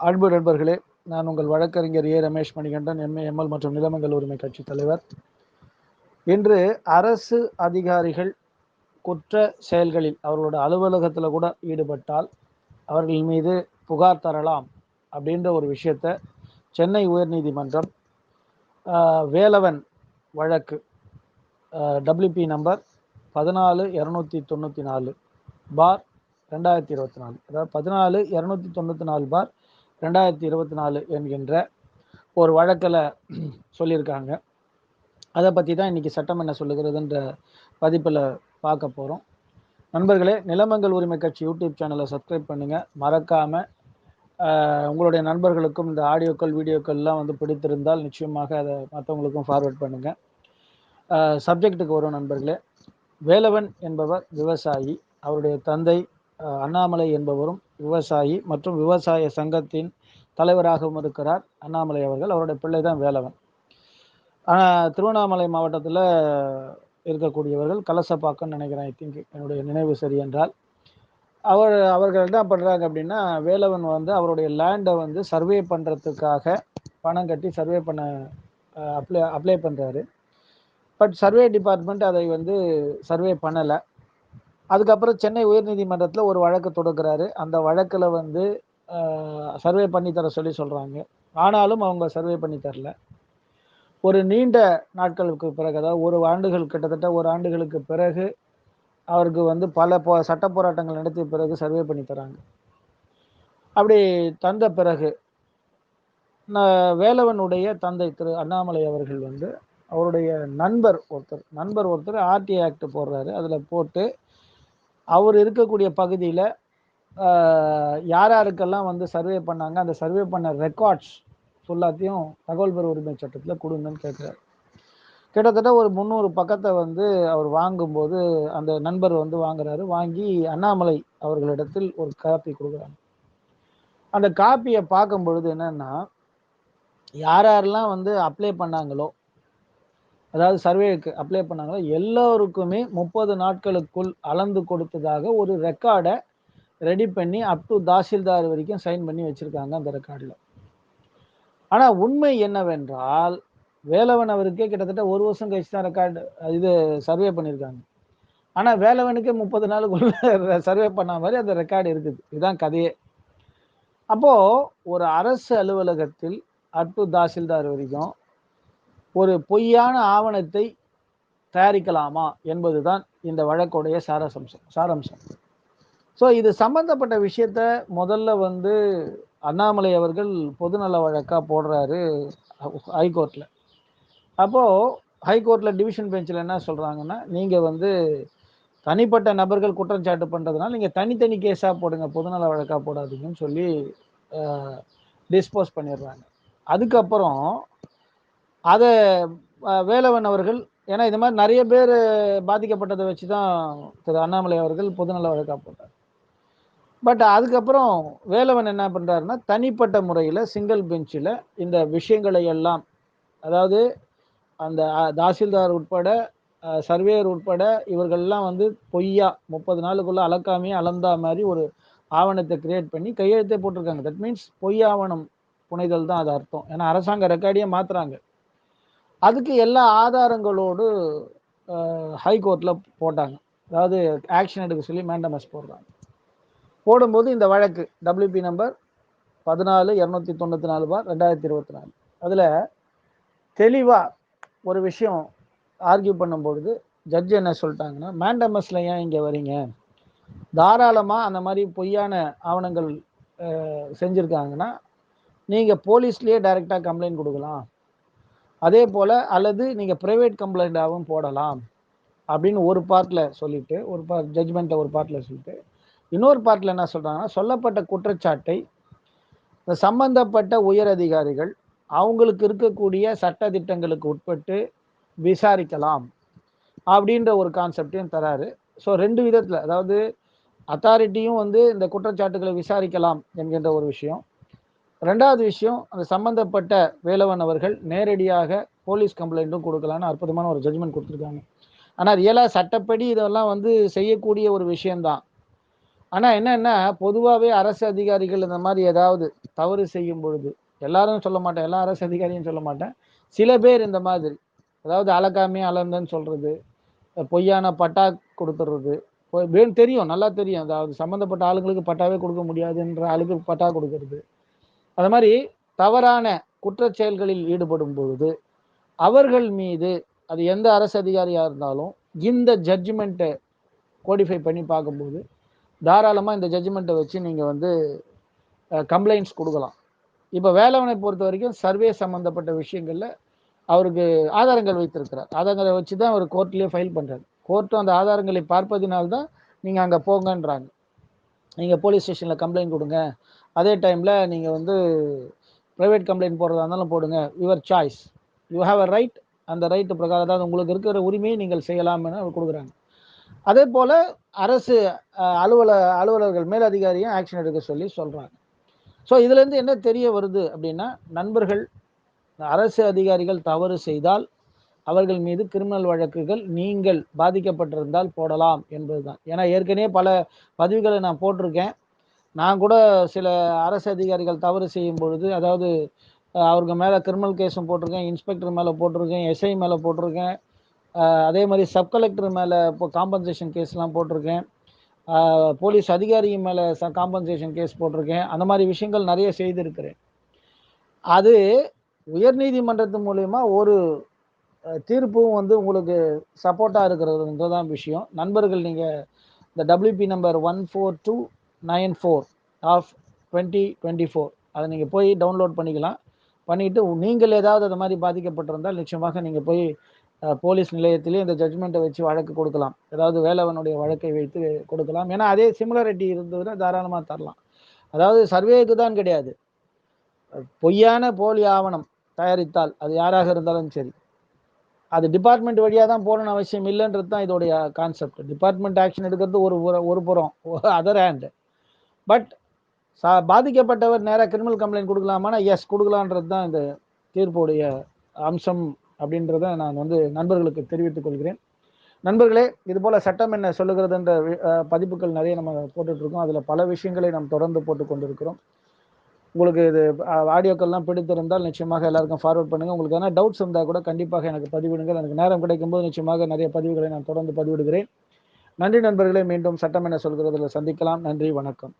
அன்பு நண்பர்களே நான் உங்கள் வழக்கறிஞர் A. Ramesh Manikandan MA ML மற்றும் நிலமங்கல் உரிமை கட்சி தலைவர். இன்று அரசு அதிகாரிகள் குற்ற செயல்களில் அவர்களோட அலுவலகத்தில் கூட ஈடுபட்டால் அவர்கள் மீது புகார் தரலாம் அப்படின்ற ஒரு விஷயத்த சென்னை உயர்நீதிமன்றம் வேலவன் வழக்கு டபிள்யூபி நம்பர் பதினாலு இரநூத்தி தொண்ணூற்றி நாலு பார் ரெண்டாயிரத்தி இருபத்தி நாலு. அதாவது பதினாலு இரநூத்தி தொண்ணூற்றி நாலு பார் ரெண்டாயிரத்தி இருபத்தி நாலு என்கின்ற ஒரு வழக்கில் சொல்லியிருக்காங்க. அதை பற்றி தான் இன்றைக்கி சட்டம் என்ன சொல்லுகிறதுன்ற பதிப்பில் பார்க்க போகிறோம் நண்பர்களே நிலமங்கள் உரிமை கட்சி யூடியூப் சேனலை சப்ஸ்கிரைப் பண்ணுங்கள் மறக்காமல் உங்களுடைய நண்பர்களுக்கும் இந்த ஆடியோக்கள் வீடியோக்கள்லாம் வந்து பிடித்திருந்தால் நிச்சயமாக அதை மற்றவங்களுக்கும் ஃபார்வர்ட் பண்ணுங்கள் சப்ஜெக்ட்டுக்கு வரும் நண்பர்களே. வேலவன் என்பவர் விவசாயி. அவருடைய தந்தை அண்ணாமலை என்பவரும் விவசாயி மற்றும் விவசாய சங்கத்தின் தலைவராகவும் இருக்கிறார். அண்ணாமலை அவர்கள் அவருடைய பிள்ளை தான் வேலவன். ஆனால் திருவண்ணாமலை மாவட்டத்தில் இருக்கக்கூடியவர்கள் கலசப்பாக்கம்னு நினைக்கிறேன் ஐ திங்க் என்னுடைய நினைவு சரி என்றால். அவர் அவர்கள் என்ன பண்ணுறாங்க அப்படின்னா வேலவன் வந்து அவருடைய லேண்டை வந்து சர்வே பண்ணுறதுக்காக பணம் கட்டி சர்வே பண்ண அப்ளை அப்ளை பண்ணுறாரு பட் சர்வே டிபார்ட்மெண்ட் அதை வந்து சர்வே பண்ணலை. அதுக்கப்புறம் சென்னை உயர்நீதிமன்றத்தில் ஒரு வழக்கு தொடுக்கிறாரு. அந்த வழக்கில் வந்து சர்வே பண்ணி தர சொல்லி சொல்கிறாங்க ஆனாலும் அவங்க சர்வே பண்ணி தரல. ஒரு நீண்ட நாட்களுக்கு பிறகு அதாவது ஒரு ஆண்டுகள் கிட்டத்தட்ட ஒரு ஆண்டுகளுக்கு பிறகு அவருக்கு வந்து பல போ சட்ட போராட்டங்கள் நடத்திய பிறகு சர்வே பண்ணி தராங்க. அப்படி தந்த பிறகு வேலவனுடைய தந்தை திரு அண்ணாமலை அவர்கள் வந்து அவருடைய நண்பர் ஒருத்தர் நண்பர் ஒருத்தர் ஆர்டிஐ ஆக்ட் போடுறாரு. அதில் போட்டு அவர் இருக்கக்கூடிய பகுதியில் யார் யாருக்கெல்லாம் வந்து சர்வே பண்ணாங்க அந்த சர்வே பண்ண ரெக்கார்ட்ஸ் ஃபுல்லாத்தையும் தகவல் பெற உரிமை சட்டத்தில் கொடுங்கன்னு கேட்குறாரு. கிட்டத்தட்ட ஒரு முந்நூறு பக்கத்தை வந்து அவர் வாங்கும்போது அந்த நண்பர் வந்து வாங்குறாரு. வாங்கி அண்ணாமலை அவர்களிடத்தில் ஒரு காப்பி கொடுக்குறாங்க. அந்த காப்பியை பார்க்கும் பொழுது என்னன்னா யார் யாரெல்லாம் வந்து அப்ளை பண்ணாங்களோ அதாவது சர்வேக்கு அப்ளை பண்ணாங்களோ? எல்லோருக்குமே முப்பது நாட்களுக்குள் அளந்து கொடுத்ததாக ஒரு ரெக்கார்டை ரெடி பண்ணி அப் டு தாசில்தார் வரைக்கும் சைன் பண்ணி வச்சுருக்காங்க அந்த ரெக்கார்டில் ஆனால் உண்மை என்னவென்றால் வேலவன் அவருக்கே கிட்டத்தட்ட ஒரு வருஷம் கழிச்சு தான் ரெக்கார்டு இது சர்வே பண்ணியிருக்காங்க. ஆனால் வேலவனுக்கே முப்பது நாளுக்குள்ள சர்வே பண்ண மாதிரி அந்த ரெக்கார்டு இருக்குது. இதுதான் கதையே. அப்போது ஒரு அரசு அலுவலகத்தில் அப் டு தாசில்தார் வரைக்கும் ஒரு பொய்யான ஆவணத்தை தயாரிக்கலாமா என்பதுதான் இந்த வழக்குடைய சாரசம்சம் சாரம்சம். ஸோ இது சம்பந்தப்பட்ட விஷயத்த முதல்ல வந்து அண்ணாமலை அவர்கள் பொதுநல வழக்காக போடுறாரு ஹைகோர்ட்டில் அப்போது ஹைகோர்ட்டில் டிவிஷன் பெஞ்சில் என்ன சொல்கிறாங்கன்னா நீங்கள் வந்து தனிப்பட்ட நபர்கள் குற்றச்சாட்டு பண்ணுறதுனால நீங்கள் தனித்தனி கேஸாக போடுங்க பொதுநல வழக்காக போடாதீங்கன்னு சொல்லி டிஸ்போஸ் பண்ணிடுறாங்க. அதுக்கப்புறம் அதை வேலவன் அவர்கள் ஏன்னா இது மாதிரி நிறைய பேர் பாதிக்கப்பட்டதை வச்சு தான் திரு அண்ணாமலை அவர்கள் பொதுநல வழக்கா போட்டார். பட் அதுக்கப்புறம் வேலவன் என்ன பண்ணுறாருன்னா தனிப்பட்ட முறையில் சிங்கிள் பெஞ்சில் இந்த விஷயங்களை எல்லாம் அதாவது அந்த தாசில்தார் உட்பட சர்வேயர் உட்பட இவர்கள்லாம் வந்து பொய்யா முப்பது நாளுக்குள்ளே அலக்காமையே அளந்தா மாதிரி ஒரு ஆவணத்தை கிரியேட் பண்ணி கையெழுத்தே போட்டிருக்காங்க. தட் மீன்ஸ் பொய் ஆவணம் புனைதல் தான் அது அர்த்தம். ஏன்னா அரசாங்க ரெக்கார்டையே மாத்துறாங்க. அதுக்கு எல்லா ஆதாரங்களோடு ஹைகோர்ட்டில் போட்டாங்க. அதாவது ஆக்ஷன் எடுக்க சொல்லி மேண்டமஸ் போடுறாங்க. போடும்போது இந்த வழக்கு டபிள்யூபி நம்பர் பதினாலு இரநூத்தி தொண்ணூற்றி நாலு பார் ரெண்டாயிரத்தி இருபத்தி நாலு. அதில் தெளிவாக ஒரு விஷயம் ஆர்கியூ பண்ணும்பொழுது ஜட்ஜ் என்ன சொல்லிட்டாங்கன்னா மேண்டமஸில் ஏன் இங்கே வரீங்க? தாராளமாக அந்த மாதிரி பொய்யான ஆவணங்கள் செஞ்சுருக்காங்கன்னா நீங்கள் போலீஸ்லேயே டைரெக்டாக கம்ப்ளைண்ட் கொடுக்கலாம். அதே போல் அல்லது நீங்கள் ப்ரைவேட் கம்ப்ளைண்ட்டாகவும் போடலாம் அப்படின்னு ஒரு பார்ட்டில் சொல்லிட்டு ஒரு பார்ட் ஜட்ஜ்மெண்ட்டில் ஒரு பார்ட்டில் சொல்லிட்டு இன்னொரு பார்ட்டில் என்ன சொல்கிறாங்கன்னா சொல்லப்பட்ட குற்றச்சாட்டை இந்த சம்பந்தப்பட்ட உயர் அதிகாரிகள் அவங்களுக்கு இருக்கக்கூடிய சட்ட திட்டங்களுக்கு உட்பட்டு விசாரிக்கலாம் அப்படின்ற ஒரு கான்செப்டையும் தராரு. ஸோ ரெண்டு விதத்தில் அதாவது அத்தாரிட்டியும் வந்து இந்த குற்றச்சாட்டுகளை விசாரிக்கலாம் என்கின்ற ஒரு விஷயம். ரெண்டாவது விஷயம் அந்த சம்பந்தப்பட்ட வேலவன் அவர்கள் நேரடியாக போலீஸ் கம்ப்ளைண்ட்டும் கொடுக்கலான்னு அற்புதமான ஒரு ஜட்ஜ்மெண்ட் கொடுத்துருக்காங்க. ஆனால் ரியலாக சட்டப்படி இதெல்லாம் வந்து செய்யக்கூடிய ஒரு விஷயம்தான். ஆனால் என்னென்னா பொதுவாகவே அரசு அதிகாரிகள் இந்த மாதிரி ஏதாவது தவறு செய்யும் பொழுது எல்லாரும் சொல்ல மாட்டேன் எல்லா அரசு அதிகாரியும் சொல்ல மாட்டேன். சில பேர் இந்த மாதிரி அதாவது அளக்காமே அளந்தன்னு சொல்கிறது பொய்யான பட்டா கொடுத்துட்றது வேணும் தெரியும் நல்லா தெரியும். அதாவது சம்மந்தப்பட்ட ஆளுங்களுக்கு பட்டாவே கொடுக்க முடியாதுன்ற ஆளுக்கு பட்டா கொடுக்கறது. அது மாதிரி தவறான குற்றச்செயல்களில் ஈடுபடும் பொழுது அவர்கள் மீது அது எந்த அரசு அதிகாரியாக இருந்தாலும் இந்த ஜட்ஜ்மெண்ட்டை கோடிஃபை பண்ணி பார்க்கும்போது தாராளமாக இந்த ஜட்ஜ்மெண்ட்டை வச்சு நீங்கள் வந்து கம்ப்ளைண்ட்ஸ் கொடுக்கலாம். இப்போ வேலவனை பொறுத்த வரைக்கும் சர்வே சம்மந்தப்பட்ட விஷயங்களில் அவருக்கு ஆதாரங்கள் வைத்திருக்கிறார். ஆதாரங்களை வச்சு தான் அவர் கோர்ட்லேயே ஃபைல் பண்ணுறாரு கோர்ட்டும் அந்த ஆதாரங்களை பார்ப்பதினால்தான் நீங்கள் அங்கே போங்கன்றாங்க. நீங்கள் போலீஸ் ஸ்டேஷனில் கம்ப்ளைண்ட் கொடுங்க. அதே டைமில் நீங்கள் வந்து ப்ரைவேட் கம்ப்ளைண்ட் போடுறதா இருந்தாலும் போடுங்க. Your choice you have a right அந்த ரைட்டு பிரகாரம் அதாவது உங்களுக்கு இருக்கிற உரிமையை நீங்கள் செய்யலாம்னு அவர் கொடுக்குறாங்க. அதே போல் அரசு அலுவல அலுவலர்கள் மேலதிகாரியும் ஆக்ஷன் எடுக்க சொல்லி சொல்கிறாங்க ஸோ இதுலேருந்து என்ன தெரிய வருது அப்படின்னா நண்பர்கள் அரசு அதிகாரிகள் தவறு செய்தால் அவர்கள் மீது கிரிமினல் வழக்குகள் நீங்கள் பாதிக்கப்பட்டிருந்தால் போடலாம் என்பதுதான். ஏன்னா ஏற்கனவே பல பதிவுகளை நான் போட்டிருக்கேன். நான் கூட சில அரசு அதிகாரிகள் தவறு செய்யும் பொழுது அதாவது அவருக்கு மேலே கிரிமினல் கேஸும் போட்டிருக்கேன் இன்ஸ்பெக்டர் மேலே போட்டிருக்கேன் எஸ்ஐ மேலே போட்டிருக்கேன் அதே மாதிரி சப் கலெக்டர் மேலே இப்போ காம்பன்சேஷன் கேஸ்லாம் போட்டிருக்கேன் போலீஸ் அதிகாரி மேலே ச காம்பன்சேஷன் கேஸ் போட்டிருக்கேன் அந்த மாதிரி விஷயங்கள் நிறைய செய்திருக்கிறேன். அது உயர்நீதிமன்றத்து மூலயமா ஒரு தீர்ப்பும் வந்து உங்களுக்கு சப்போர்ட்டாக இருக்கிறதுன்றதான் விஷயம். நண்பர்கள் நீங்கள் இந்த WB number one four two nine four of twenty twenty four அதை நீங்கள் போய் டவுன்லோட் பண்ணிக்கலாம். பண்ணிவிட்டு நீங்கள் ஏதாவது அது மாதிரி பாதிக்கப்பட்டிருந்தால் நிச்சயமாக நீங்கள் போய் போலீஸ் நிலையத்திலே இந்த ஜட்ஜ்மெண்ட்டை வச்சு வழக்கு கொடுக்கலாம். ஏதாவது வேலவனுடைய வழக்கை வைத்து கொடுக்கலாம். ஏன்னா அதே சிமிலாரிட்டி இருந்ததுன்னா தாராளமாக தரலாம். அதாவது சர்வேக்கு தான் கிடையாது. பொய்யான போலி ஆவணம் தயாரித்தால் அது யாராக இருந்தாலும் சரி. அது டிபார்ட்மெண்ட் வழியாக தான் போகணும்னு அவசியம் இல்லைன்றது தான் இதோடைய கான்செப்ட் டிபார்ட்மெண்ட் ஆக்ஷன் எடுக்கிறது ஒரு ஒரு புறம் அதர் ஹேண்டு பட் சா பாதிக்கப்பட்டவர் நேராக கிரிமினல் கம்ப்ளைண்ட் கொடுக்கலாமானா? எஸ் கொடுக்கலான்றது தான் இந்த தீர்ப்புடைய அம்சம் அப்படின்றத நான் வந்து நண்பர்களுக்கு தெரிவித்துக் கொள்கிறேன். நண்பர்களே இது போல சட்டம் என்ன சொல்லுகிறதுன்ற பதிப்புகள் நிறைய நம்ம போட்டுட்டு இருக்கோம் அதில் பல விஷயங்களை நாம் தொடர்ந்து போட்டு கொண்டிருக்கிறோம். உங்களுக்கு இது ஆடியோக்கள்லாம் பிடித்திருந்தால் நிச்சயமாக எல்லாருக்கும் ஃபார்வர்ட் பண்ணுங்க. உங்களுக்கு எதனா டவுட்ஸ் இருந்தால் கூட கண்டிப்பாக எனக்கு பதிவிடுங்கள். எனக்கு நேரம் கிடைக்கும்போது நிச்சயமாக நிறைய பதிவுகளை நான் தொடர்ந்து பதிவிடுகிறேன். நன்றி நண்பர்களே மீண்டும் சட்டம் என்ன சொல்கிறதில் சந்திக்கலாம். நன்றி வணக்கம்.